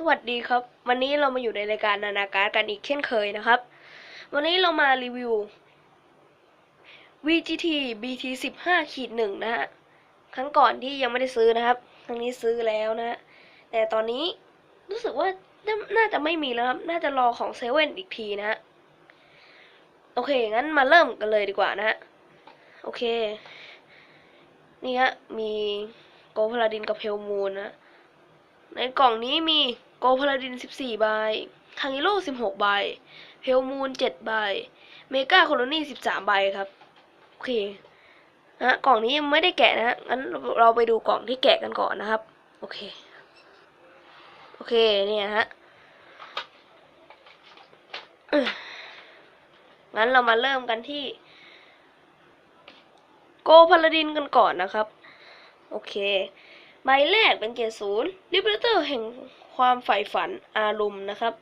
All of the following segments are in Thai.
สวัสดีครับ วันนี้เรามาอยู่ในรายการนานาการกันอีกเช่นเคยนะครับ วันนี้เรามารีวิว VGT BT 15ขีดหนึ่งนะฮะครั้งก่อนที่ยังไม่ได้ซื้อนะครับครั้งนี้ซื้อแล้วนะ แต่ตอนนี้รู้สึกว่าน่าน่าจะไม่มีแล้วครับ น่าจะรอของเซเว่นอีกทีนะฮะโอเค งั้นมาเริ่มกันเลยดีกว่านะฮะโอเค นี่ฮะมีโกพลาดินกับเพลมูนนะในกล่องนี้มี โกพลาดิน 14 ใบคางฮิโร่16 ใบ เพลมูน 7 ใบ เมกาโคโลนี่ 13 ใบครับ โอเคนะกล่องนี้ยังไม่ได้แกะนะฮะงั้นเราไปดูกล่องที่แกะกันก่อนนะครับ โอเค โอเค เนี่ยฮะงั้นเรามาเริ่มกันที่ โกพลาดินกันก่อนนะครับ โอเค ใบแรกเป็นเกรดศูนย์ลิเบเตอร์แห่ง ความใฝ่ฝันอารมณ์นะครับ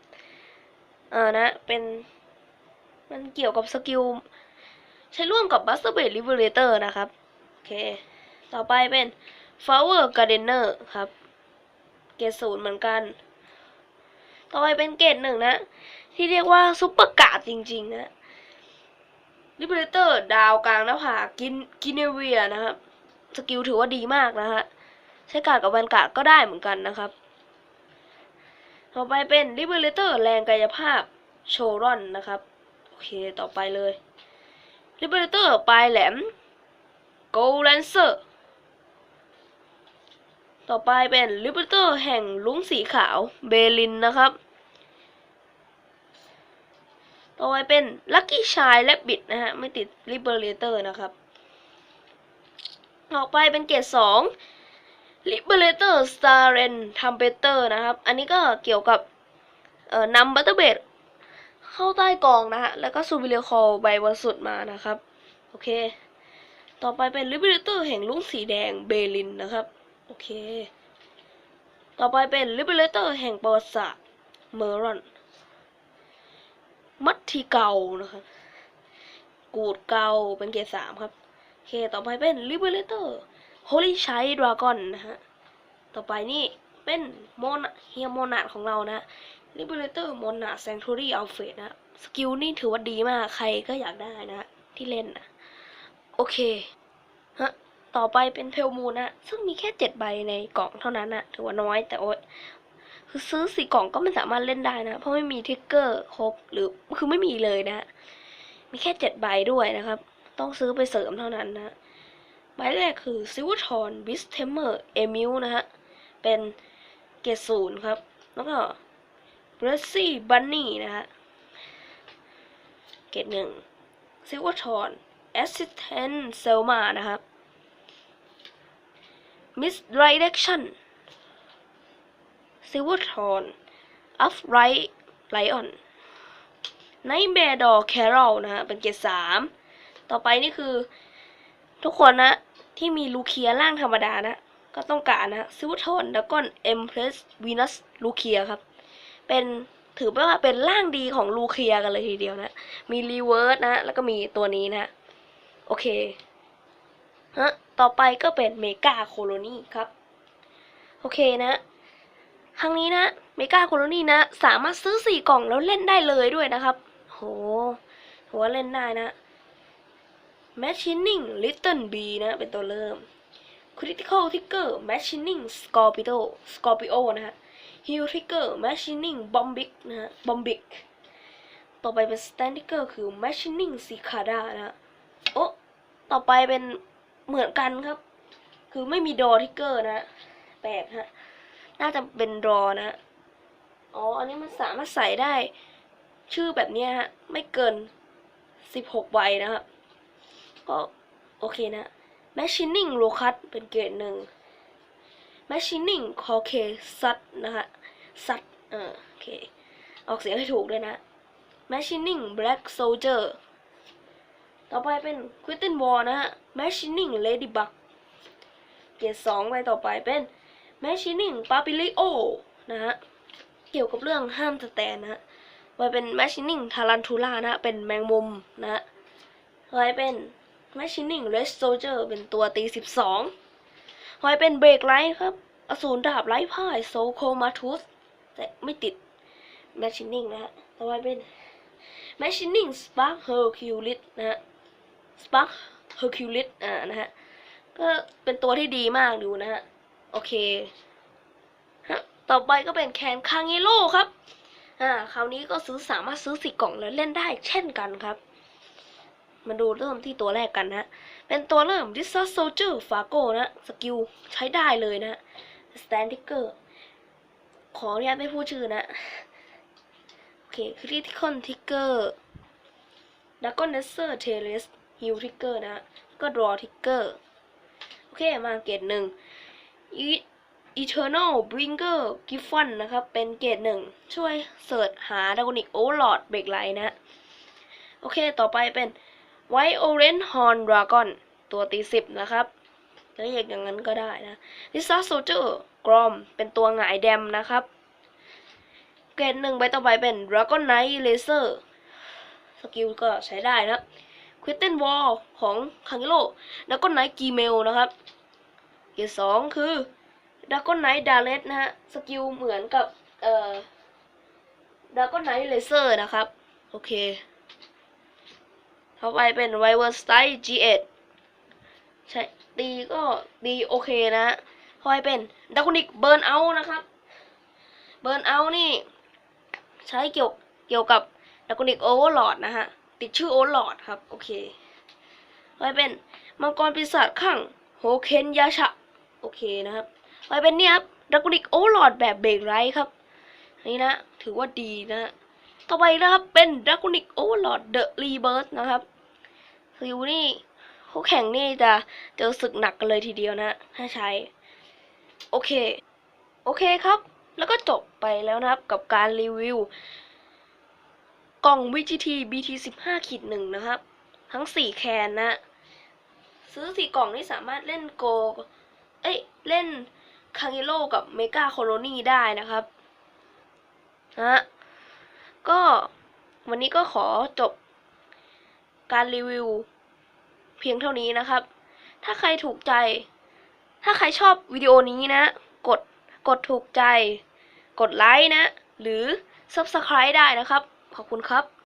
อ่านะเป็นมันเกี่ยวกับสกิล ใช้ร่วมกับบัสเตอร์เบดลิเบเรเตอร์นะครับ โอเค ต่อไปเป็น Flower Gardener ครับ เกรดศูนย์เหมือนกัน ต่อไปเป็นเกรดหนึ่งนะ ที่เรียกว่าซุปเปอร์กาดจริง ๆ นะลิเบเรเตอร์ดาวกลางหน้าผากินกินเนเวียนะครับ สกิลถือว่าดีมากนะฮะ ใช้การ์ดกับแวนการ์ดก็ได้เหมือนกันนะครับ ต่อไปเป็น Liberator แรงกายภาพโชรอนนะครับ โอเค ต่อไปเลย Liberator ปลายแหลม Go Lancer ต่อไปเป็น Liberator แห่งลุงสีขาวเบลินนะครับ ต่อไปเป็น Lucky Shine และบิดนะฮะ ไม่ติด Liberator นะครับ ต่อไปเป็นเกรดสอง Liberator Star Ren t u m p e t e r นะครับ อันนี้ก็เกี่ยวกับเอ่อนำบัตเตอร์เบดเข้าใต้กองนะฮะ แล้วก็ซูบิเลคอลใบบริสุทธิ์มานะครับ โอเค ต่อไปเป็น Liberator แห่งลุงสีแดงเบลินนะครับ โอเค ต่อไปเป็น Liberator แห่งประวัติศาสตร์เมอรอน มัตทีเกานะครับ กูดเกาเป็นเกรดสามครับ โอเค ต่อไปเป็น Liberator Holy Child Dragon นะฮะ ต่อไปนี่เป็นโมนาเฮียโมนาของเรานะ Liberator โมนา Sanctuary Outfit นะ สกิลนี่ถือว่าดีมาก ใครก็อยากได้นะ ที่เล่นนะ โอเค ฮะ ต่อไปเป็นเพลมูนะ ซึ่งมีแค่เจ็ดใบในกล่องเท่านั้นนะถือว่าน้อยแต่โอ๊ยคือซื้อสี่กล่องก็ไม่สามารถเล่นได้นะ เพราะไม่มีทิกเกอร์ครบหรือคือไม่มีเลยนะ มีแค่เจ็ดใบด้วยนะครับ ต้องซื้อไปเสริมเท่านั้นนะ หมายแรกคือซิวทอนบิสเทมเมอร์เอมิลนะฮะ เป็นเกรดศูนย์ครับ แล้วก็เบรซี่บันนี่นะฮะ เกรดหนึ่งซิวทอนแอสซิสแตนเซลมานะครับมิสไรเดคชั่นซิวทอนอัฟไรท์ไลออนไนท์แบร์ดอแครอลนะฮะ เป็นเกรดสามต่อไปนี่คือ ทุกคนนะ ที่มีลูเคียร่างธรรมดานะ ก็ต้องการนะซิวทอนแล้วก็เอ็มเพรสวีนัสลูเคียครับ เป็นถือว่าเป็นร่างดีของลูเคียกันเลยทีเดียวนะ มีรีเวิร์สนะ แล้วก็มีตัวนี้นะ โอเคฮะต่อไปก็เป็นเมกาโคโลนีครับ โอเคนะ ครั้งนี้นะเมกาโคโลนีนะ สามารถซื้อสี่กล่องแล้วเล่นได้เลยด้วยนะครับ โหถือว่าเล่นได้นะ Machining Little B นะเป็นตัวเริ่ม Critical Trigger Machining Scorpio Scorpio นะฮะ Heal Trigger Machining Bombic นะฮะ Bombic ต่อไปเป็น Stand Trigger คือ Machining Cicada นะโอ้ต่อไปเป็นเหมือนกันครับ คือไม่มีดอทิกเกอร์นะแปลกฮะ น่าจะเป็นรอนะอ๋อ อันนี้มันสามารถใส่ได้ ชื่อแบบนี้ฮะ ไม่เกินสิบหกใบนะครับ ก็โอเคนะ Machining l o c u s เป็นเกรดหนึ่ง Machining c a u c a s u s นะฮะซัดเออโอเค ออกเสียงให้ถูกด้วยนะ Machining Black Soldier ต่อไปเป็น q u i t t e n War นะฮะ Machining Ladybug เกรดสองไปต่อไปเป็น Machining Papilio นะฮะ เกี่ยวกับเรื่องห้ามสแตนนะฮะไปเป็น Machining Tarantula นะฮะ เป็นแมงมุมนะฮะหอยเป็น Machining Red Soldier เป็นตัวตี12หอยเป็นเบรกไลท์ครับ อสูรดาบไร้พ่ายโซโคมาทุสแต่ไม่ติดแมชชีนิ่งนะฮะต่อไปเป็นแมชชีนิ่งสปาร์คเฮอร์คิวลิสนะฮะสปาร์คเฮอร์คิวลิสอ่านะฮะ ก็เป็นตัวที่ดีมากดูนะฮะ โอเคฮะต่อไปก็เป็นแคนคางเงโร่ครับอ่าคราวนี้ก็ซื้อสามารถซื้อสิกล่องแล้วเล่นได้เช่นกันครับ มาดูเริ่มที่ตัวแรกกันนะ เป็นตัวเริ่ม d i s a s Soldier Fargo นะ สกิลใช้ได้เลยนะ Stand Ticker ขออนุญาตไม่พูดชื่อนะ โอเค Critical Ticker Dragon Nesser t e r e s Heal Trigger นะฮะก็ Draw Trigger โอเค มาเกรดหนึ่ง Eternal Bringer Giffon นะครับ เป็นเกรดหนึ่ง ช่วยเสิร์ชหา Dragonic Overlord เบรกไลน์นะ โอเค ต่อไปเป็น ไวโอเรนฮอนดราก้อนตัวตีสิบนะครับหรืออย่างนั้นก็ได้นะลิซ่าโซเจอร์กรอมเป็นตัวหงายแดมนะครับ เกรดหนึ่งใบต่อไปเป็นดราก้อนไนท์เลเซอร์สกิลก็ใช้ได้นะควิตเทนวอลของคังกิโลดราก้อนไนท์กีเมลนะครับ เกรดสองคือดราก้อนไนท์ดาเลสนะฮะสกิลเหมือนกับเอ่อดราก้อนไนท์เลเซอร์นะครับ โอเค ต่อไปเป็น v i v e r Style G8 ใช่ดีก็ดีโอเคนะฮะต่อไปเป็น Draconic Burnout นะครับ Burnout นี่ ใช้เกี่ยวเกี่ยวกับ Draconic Overlord นะฮะ ติดชื่อ Overlord ครับ โอเคต่อไปเป็นมังกรปีศาจข้างโฮเคนยาชะ โอเคนะครับต่อไปเป็นเนี่ยครับ Draconic Overlord แบบเบรกไรครับนี่นะ ถือว่าดีนะฮะ ต่อไปนะครับเป็น Draconic Overlord The Rebirth นะครับซิวนี่คู่แข่งนี่จะเจอศึกหนักกันเลยทีเดียวนะถ้าใช้ โอเค โอเคครับ แล้วก็จบไปแล้วนะครับกับการรีวิว กล่อง VGT BT 15ขีดหนึ่งนะครับ ทั้ง 4 แคนนะ ซื้อ 4 กล่องนี่สามารถเล่นโก เอ้ย เล่นคัง i โ o กับเมกาโคโลนีได้นะครับ นะ ก็วันนี้ก็ขอจบการรีวิว เพียงเท่านี้นะครับ ถ้าใครถูกใจ ถ้าใครชอบวิดีโอนี้นะ กดกดถูกใจ กดไลค์นะ หรือ Subscribe ได้นะครับ ขอบคุณครับ